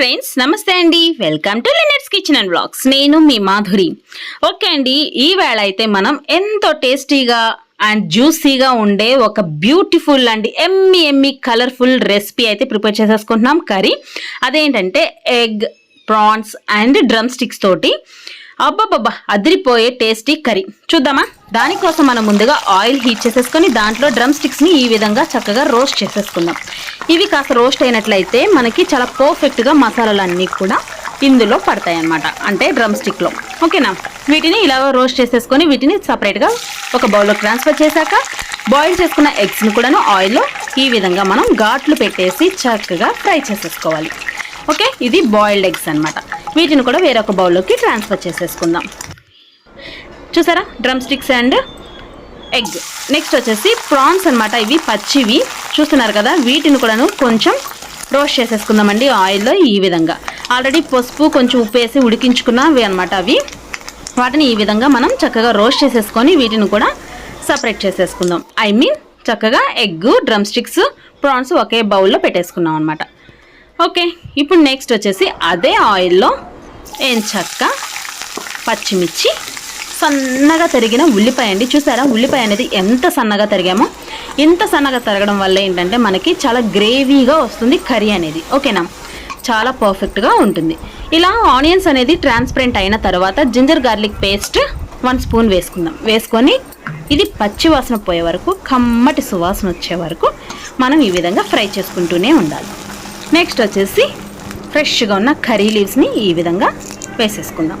Friends నమస్తే అండి. Welcome to Lynette's kitchen and blogs నేను మీ మాధురి. ఓకే అండి ఈవేళ అయితే మనం ఎంతో టేస్టీగా అండ్ జ్యూసీగా ఉండే ఒక beautiful and yummy yummy colourful recipe అయితే ప్రిపేర్ చేసేసుకుంటున్నాం. కర్రీ అదేంటంటే egg prawns and drumsticks తోటి. అబ్బబ్బబ్బా అదిరిపోయే టేస్టీ కర్రీ. చూద్దామా? దానికోసం మనం ముందుగా ఆయిల్ హీట్ చేసేసుకొని దాంట్లో డ్రమ్ స్టిక్స్ని ఈ విధంగా చక్కగా రోస్ట్ చేసేసుకుందాం. ఇవి కాస్త రోస్ట్ అయినట్లయితే మనకి చాలా పర్ఫెక్ట్గా మసాలాలన్నీ కూడా ఇందులో పడతాయి అన్నమాట అంటే డ్రమ్ స్టిక్లో ఓకేనా? వీటిని ఇలా రోస్ట్ చేసేసుకొని వీటిని సపరేట్గా ఒక బౌల్లో ట్రాన్స్ఫర్ చేశాక బాయిల్ చేసుకున్న ఎగ్స్ని కూడాను ఆయిల్లో ఈ విధంగా మనం ఘాట్లు పెట్టేసి చక్కగా ఫ్రై చేసేసుకోవాలి. ఓకే? ఇది బాయిల్డ్ ఎగ్స్ అన్నమాట. వీటిని కూడా వేరొక బౌల్లోకి ట్రాన్స్ఫర్ చేసేసుకుందాం. చూసారా? Drumsticks and egg next వచ్చేసి ప్రాన్స్ అనమాట ఇవి పచ్చివి. చూస్తున్నారు కదా? వీటిని కూడాను కొంచెం రోస్ట్ చేసేసుకుందామండి ఆయిల్లో ఈ విధంగా. ఆల్రెడీ పసుపు కొంచెం ఉప్పు వేసి ఉడికించుకున్నవి అనమాట అవి. వాటిని ఈ విధంగా మనం చక్కగా రోస్ట్ చేసేసుకొని వీటిని కూడా సపరేట్ చేసేసుకుందాం. ఐ మీన్ చక్కగా ఎగ్ డ్రమ్ స్టిక్స్ ప్రాన్స్ ఒకే బౌల్లో పెట్టేసుకున్నాం అనమాట ఓకే ఇప్పుడు నెక్స్ట్ వచ్చేసి అదే ఆయిల్లో ఎంచక్క పచ్చిమిర్చి సన్నగా తరిగిన ఉల్లిపాయ అండి. చూసారా? ఉల్లిపాయ అనేది ఎంత సన్నగా తరిగామో ఇంత సన్నగా తరగడం వల్ల ఏంటంటే మనకి చాలా గ్రేవీగా వస్తుంది కర్రీ అనేది. ఓకేనా? చాలా పర్ఫెక్ట్గా ఉంటుంది. ఇలా ఆనియన్స్ అనేది ట్రాన్స్పరెంట్ అయిన తర్వాత ginger garlic paste one spoon వేసుకుందాం. వేసుకొని ఇది పచ్చి వాసన పోయే వరకు కమ్మటి సువాసన వచ్చే వరకు మనం ఈ విధంగా ఫ్రై చేసుకుంటూనే ఉండాలి. నెక్స్ట్ వచ్చేసి ఫ్రెష్గా ఉన్న కర్రీ లీవ్స్ని ఈ విధంగా వేసేసుకుందాం.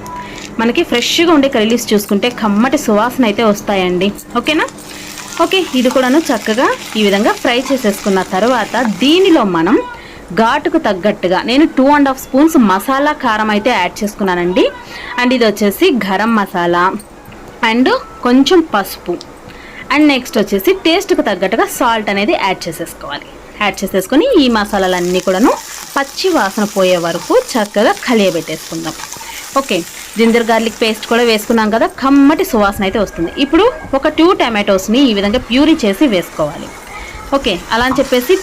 మనకి ఫ్రెష్గా ఉండే కర్రీ లీవ్స్ చూసుకుంటే కమ్మటి సువాసన అయితే వస్తాయండి. ఓకేనా? ఓకే ఇది కూడాను చక్కగా ఈ విధంగా ఫ్రై చేసేసుకున్న తర్వాత దీనిలో మనం ఘాటుకు తగ్గట్టుగా నేను two and half spoons masala కారం అయితే యాడ్ చేసుకున్నానండి. అండ్ ఇది వచ్చేసి గరం మసాలా అండ్ కొంచెం పసుపు. అండ్ నెక్స్ట్ వచ్చేసి టేస్ట్కి తగ్గట్టుగా సాల్ట్ అనేది యాడ్ చేసేసుకోవాలి. యాడ్ చేసేసుకొని ఈ మసాలాలన్నీ కూడాను పచ్చి వాసన పోయే వరకు చక్కగా కలియబెట్టేసుకుందాం. ఓకే జింజర్ గార్లిక్ పేస్ట్ కూడా వేసుకున్నాం కదా కమ్మటి సువాసన అయితే వస్తుంది. ఇప్పుడు ఒక టూ టమాటోస్ని ఈ విధంగా ప్యూరీ చేసి వేసుకోవాలి. ఓకే అలా అని చెప్పేసి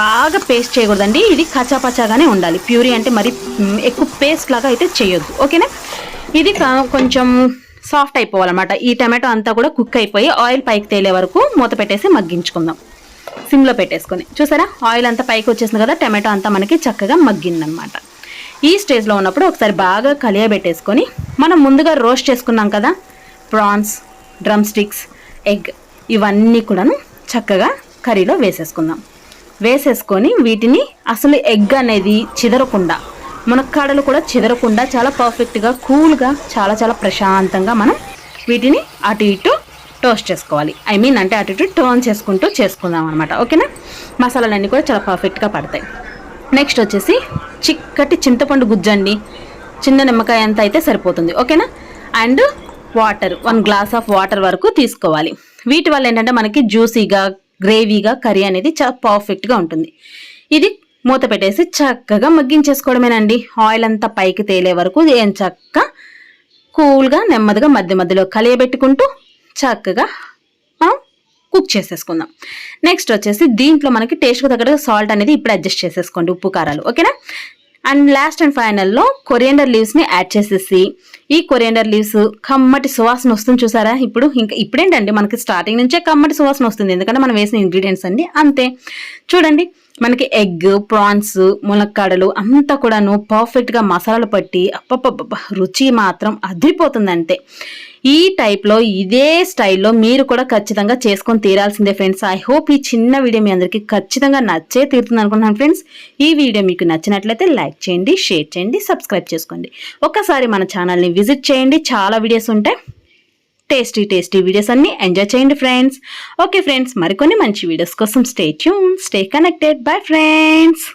బాగా పేస్ట్ చేయకూడదండి. ఇది కచాపచాగానే ఉండాలి. ప్యూరీ అంటే మరి ఎక్కువ పేస్ట్ లాగా అయితే చేయొద్దు. ఓకేనా? ఇది కొంచెం సాఫ్ట్ అయిపోవాలన్నమాట. ఈ టమాటో అంతా కూడా కుక్ అయిపోయి ఆయిల్ పైకి తేలే వరకు మూత పెట్టేసి మగ్గించుకుందాం. సిమ్లో పెట్టేసుకొని. చూసారా? ఆయిల్ అంతా పైకి వచ్చేసింది కదా టమాటో అంతా మనకి చక్కగా మగ్గిందనమాట ఈ స్టేజ్లో ఉన్నప్పుడు ఒకసారి బాగా కలియబెట్టేసుకొని మనం ముందుగా రోస్ట్ చేసుకున్నాం కదా ప్రాన్స్ డ్రమ్ స్టిక్స్ ఎగ్ ఇవన్నీ కూడాను చక్కగా కర్రీలో వేసేసుకుందాం. వేసేసుకొని వీటిని అసలు ఎగ్ అనేది చిదరకుండా మునక్కాడలు కూడా చిదరకుండా చాలా పర్ఫెక్ట్గా కూల్గా చాలా చాలా ప్రశాంతంగా మనం వీటిని అటు ఇటు టోస్ట్ చేసుకోవాలి. ఐ మీన్ అంటే అటు ఇటు టర్న్ చేసుకుంటూ చేసుకుందాం అనమాట ఓకేనా మసాలాలన్నీ కూడా చాలా పర్ఫెక్ట్గా పడతాయి. నెక్స్ట్ వచ్చేసి చిక్కటి చింతపండు గుజ్జండి చిన్న నిమ్మకాయ ఎంత అయితే సరిపోతుంది. ఓకేనా and water one glass of water వరకు తీసుకోవాలి. వీటి వల్ల ఏంటంటే మనకి జ్యూసీగా గ్రేవీగా కర్రీ అనేది చాలా పర్ఫెక్ట్గా ఉంటుంది. ఇది మూత పెట్టేసి చక్కగా మగ్గించేసుకోవడమేనండి ఆయిల్ అంతా పైకి తేలే వరకు ఏం చక్క కూల్గా నెమ్మదిగా మధ్య మధ్యలో కలియబెట్టుకుంటూ చక్కగా మనం కుక్ చేసేసుకుందాం. నెక్స్ట్ వచ్చేసి దీంట్లో మనకి టేస్ట్కి తగ్గట్టుగా సాల్ట్ అనేది ఇప్పుడు అడ్జస్ట్ చేసేసుకోండి ఉప్పు కారాలు ఓకేనా? అండ్ లాస్ట్ అండ్ ఫైనల్లో కొరియండర్ లీవ్స్ని యాడ్ చేసేసి ఈ కొరియండర్ లీవ్స్ కమ్మటి సువాసన వస్తుంది చూసారా? ఇప్పుడు ఇంకా ఇప్పుడేంటండి మనకి స్టార్టింగ్ నుంచే కమ్మటి సువాసన వస్తుంది. ఎందుకంటే మనం వేసిన ఇంగ్రీడియంట్స్ అండి అంతే. చూడండి మనకి ఎగ్ ప్రాన్స్ ములక్కాడలు అంతా కూడాను పర్ఫెక్ట్గా మసాలాలు పట్టి అప్పప్ప రుచి మాత్రం అదిరిపోతుంది అంతే ఈ టైప్లో ఇదే స్టైల్లో మీరు కూడా ఖచ్చితంగా చేసుకొని తీరాల్సిందే ఫ్రెండ్స్ ఐ హోప్ ఈ చిన్న వీడియో మీ అందరికీ ఖచ్చితంగా నచ్చే తీరుతుంది అనుకుంటున్నాను ఫ్రెండ్స్ ఈ వీడియో మీకు నచ్చినట్లయితే లైక్ చేయండి షేర్ చేయండి సబ్స్క్రైబ్ చేసుకోండి. ఒక్కసారి మన ఛానల్ని విజిట్ చేయండి. చాలా వీడియోస్ ఉంటాయి. టేస్టీ టేస్టీ వీడియోస్ అన్ని ఎంజాయ్ చేయండి ఫ్రెండ్స్ ఓకే ఫ్రెండ్స్ మరికొన్ని మంచి వీడియోస్ కోసం stay tune stay connected bye friends